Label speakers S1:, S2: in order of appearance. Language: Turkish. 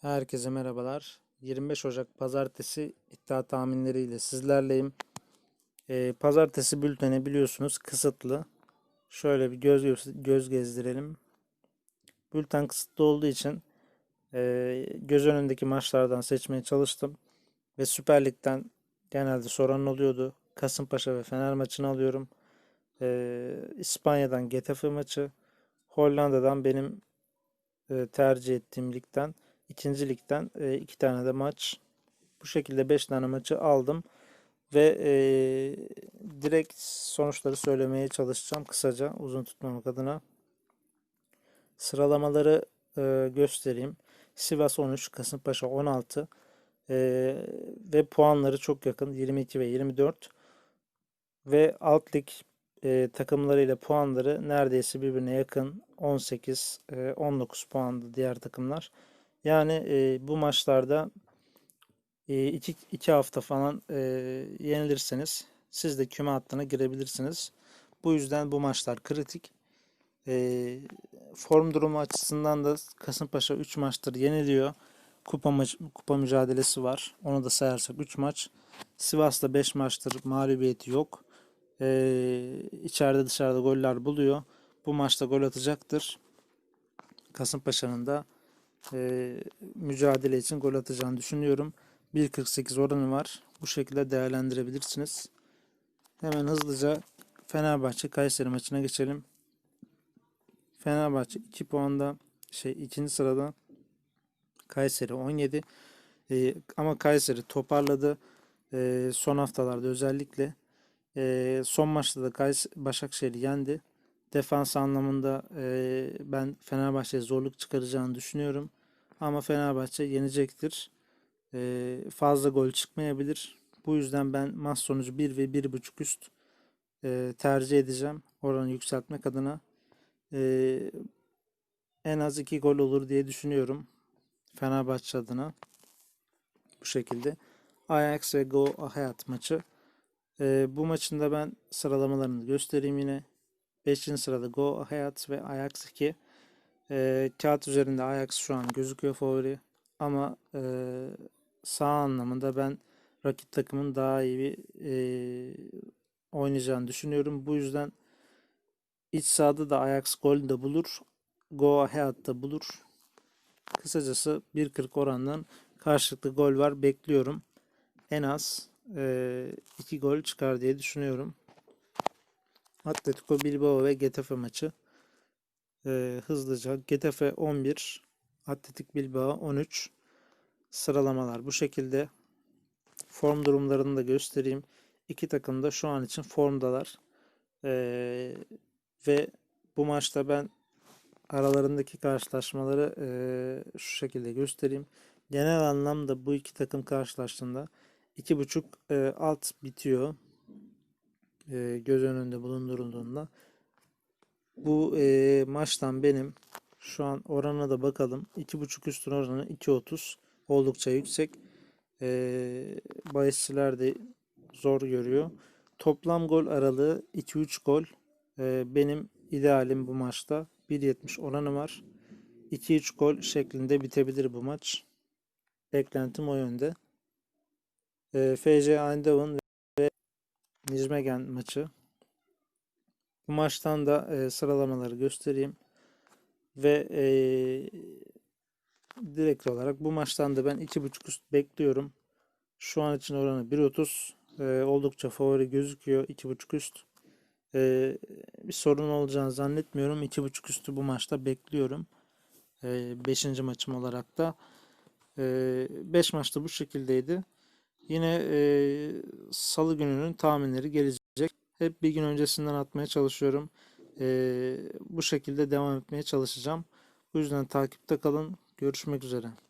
S1: Herkese merhabalar. 25 Ocak Pazartesi iddia tahminleriyle sizlerleyim. Ee, Pazartesi bülteni biliyorsunuz kısıtlı. Şöyle bir göz göz gezdirelim. Bülten kısıtlı olduğu için e, göz önündeki maçlardan seçmeye çalıştım. Ve Süper Lig'den genelde soran oluyordu. Kasımpaşa ve Fener maçını alıyorum. Ee, İspanya'dan Getafe maçı. Hollanda'dan benim e, tercih ettiğim ligden. İkinci ligden e, iki tane de maç. Bu şekilde beş tane maçı aldım. Ve e, direkt sonuçları söylemeye çalışacağım kısaca uzun tutmamak adına. Sıralamaları e, göstereyim. Sivas 13, Kasımpaşa 16 e, ve puanları çok yakın 22 ve 24 ve alt lig e, takımlarıyla puanları neredeyse birbirine yakın 18 e, 19 puanlı diğer takımlar. Yani e, bu maçlarda e, iki, iki hafta falan e, yenilirseniz siz de küme hattına girebilirsiniz. Bu yüzden bu maçlar kritik. E, form durumu açısından da Kasımpaşa 3 maçtır yeniliyor. Kupa, kupa mücadelesi var. Onu da sayarsak 3 maç. Sivas'ta 5 maçtır mağlubiyeti yok. E, içeride dışarıda goller buluyor. Bu maçta gol atacaktır. Kasımpaşa'nın da e, mücadele için gol atacağını düşünüyorum. 1.48 oranı var. Bu şekilde değerlendirebilirsiniz. Hemen hızlıca Fenerbahçe Kayseri maçına geçelim. Fenerbahçe 2 puanda şey ikinci sırada Kayseri 17 e, ama Kayseri toparladı e, son haftalarda özellikle e, son maçta da Kays Başakşehir'i yendi. Defans anlamında e, ben Fenerbahçe'ye zorluk çıkaracağını düşünüyorum. Ama Fenerbahçe yenecektir. E, fazla gol çıkmayabilir. Bu yüzden ben maç sonucu 1 ve 1.5 üst e, tercih edeceğim. Oranı yükseltmek adına. E, en az 2 gol olur diye düşünüyorum. Fenerbahçe adına. Bu şekilde. Ajax ve Go Hayat maçı. E, bu maçın da ben sıralamalarını göstereyim yine. 5. sırada Go Hayat ve Ajax 2. E, kağıt üzerinde Ajax şu an gözüküyor favori. Ama e, sağ anlamında ben rakip takımın daha iyi bir e, oynayacağını düşünüyorum. Bu yüzden iç sahada da Ajax gol de bulur. Go Ahead da bulur. Kısacası 1.40 orandan karşılıklı gol var. Bekliyorum. En az 2 e, gol çıkar diye düşünüyorum. Atletico Bilbao ve Getafe maçı. Ee, hızlıca Getafe 11, Atletik Bilbao 13. Sıralamalar bu şekilde. Form durumlarını da göstereyim. İki takım da şu an için formdalar. Ee, ve bu maçta ben aralarındaki karşılaşmaları e, şu şekilde göstereyim. Genel anlamda bu iki takım karşılaştığında 2.5 e, alt bitiyor e, göz önünde bulundurulduğunda bu e, maçtan benim şu an oranına da bakalım. 2.5 üstün oranı 2.30 oldukça yüksek. E, bahisçiler de zor görüyor. Toplam gol aralığı 2-3 gol. E, benim idealim bu maçta. 1.70 oranı var. 2-3 gol şeklinde bitebilir bu maç. Beklentim o yönde. E, FC Eindhoven Nijmegen maçı. Bu maçtan da e, sıralamaları göstereyim. Ve e, direkt olarak bu maçtan da ben 2.5 üst bekliyorum. Şu an için oranı 1.30 e, oldukça favori gözüküyor 2.5 üst. E, bir sorun olacağını zannetmiyorum. 2.5 üstü bu maçta bekliyorum. 5. E, maçım olarak da. 5 e, maçta bu şekildeydi. Yine e, salı gününün tahminleri gelecek. Hep bir gün öncesinden atmaya çalışıyorum. E, bu şekilde devam etmeye çalışacağım. Bu yüzden takipte kalın. Görüşmek üzere.